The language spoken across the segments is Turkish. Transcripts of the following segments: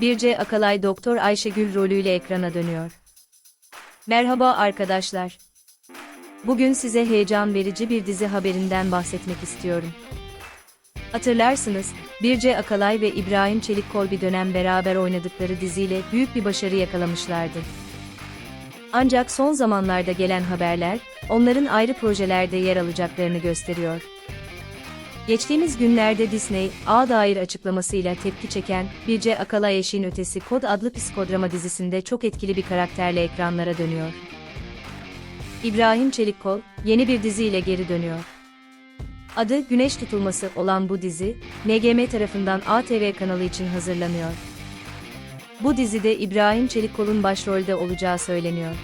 Birce Akalay Doktor Ayşegül rolüyle ekrana dönüyor. Merhaba arkadaşlar. Bugün size heyecan verici bir dizi haberinden bahsetmek istiyorum. Hatırlarsınız, Birce Akalay ve İbrahim Çelikkol bir dönem beraber oynadıkları diziyle büyük bir başarı yakalamışlardı. Ancak son zamanlarda gelen haberler, onların ayrı projelerde yer alacaklarını gösteriyor. Geçtiğimiz günlerde Disney, A dair açıklamasıyla tepki çeken, Birce Akalay Eşin Ötesi Kod adlı psikodrama dizisinde çok etkili bir karakterle ekranlara dönüyor. İbrahim Çelikkol, yeni bir diziyle geri dönüyor. Adı Güneş Tutulması olan bu dizi, NGM tarafından ATV kanalı için hazırlanıyor. Bu dizide İbrahim Çelikkol'un başrolde olacağı söyleniyor.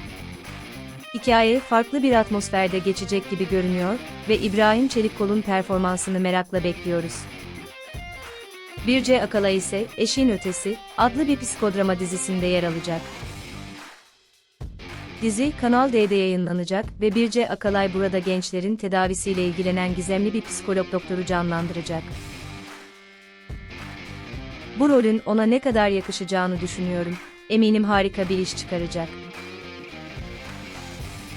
Hikaye farklı bir atmosferde geçecek gibi görünüyor ve İbrahim Çelikkol'un performansını merakla bekliyoruz. Birce Akala ise Eşin Ötesi adlı bir psikodrama dizisinde yer alacak. Dizi Kanal D'de yayınlanacak ve Birce Akalay burada gençlerin tedavisiyle ilgilenen gizemli bir psikolog doktoru canlandıracak. Bu rolün ona ne kadar yakışacağını düşünüyorum. Eminim harika bir iş çıkaracak.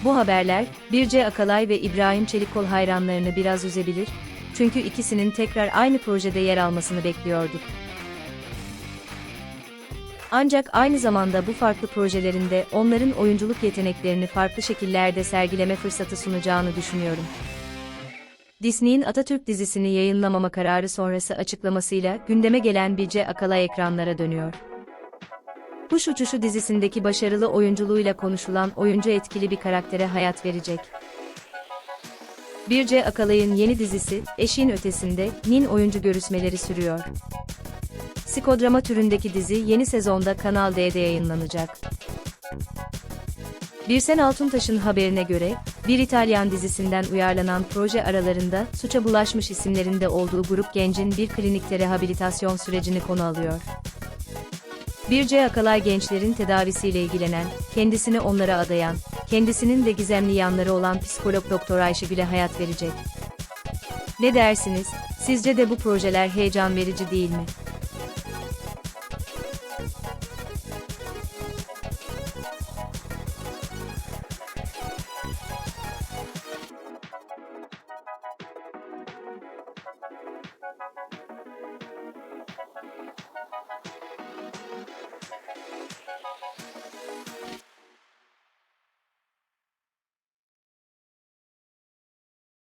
Bu haberler, Birce Akalay ve İbrahim Çelikkol hayranlarını biraz üzebilir, çünkü ikisinin tekrar aynı projede yer almasını bekliyorduk. Ancak aynı zamanda bu farklı projelerinde onların oyunculuk yeteneklerini farklı şekillerde sergileme fırsatı sunacağını düşünüyorum. Disney'in Atatürk dizisini yayınlamama kararı sonrası açıklamasıyla gündeme gelen Birce Akalay ekranlara dönüyor. Kuş Uçuşu dizisindeki başarılı oyunculuğuyla konuşulan oyuncu etkili bir karaktere hayat verecek. Birce Akalay'ın yeni dizisi, Eşiğin Ötesi'nde, Nin oyuncu görüşmeleri sürüyor. Psikodrama türündeki dizi yeni sezonda Kanal D'de yayınlanacak. Birsen Altuntaş'ın haberine göre, bir İtalyan dizisinden uyarlanan proje aralarında suça bulaşmış isimlerinde olduğu grup gencin bir klinikte rehabilitasyon sürecini konu alıyor. Birce Akalay gençlerin tedavisiyle ilgilenen, kendisini onlara adayan, kendisinin de gizemli yanları olan psikolog doktor Ayşegül'e hayat verecek. Ne dersiniz, sizce de bu projeler heyecan verici değil mi?